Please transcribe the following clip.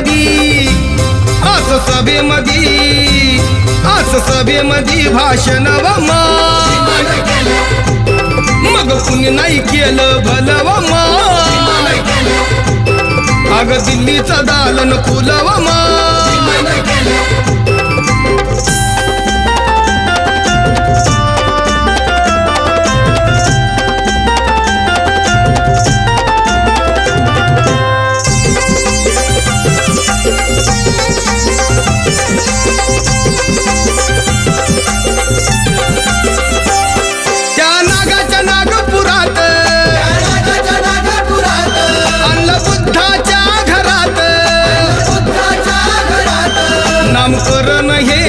सभेमधी आज सभेमधी आज सभेमधी भाषण मा. मग कुणी नाही केलं भलव मा. अग दिल्लीचा दालन खुलव मा. ओरण हे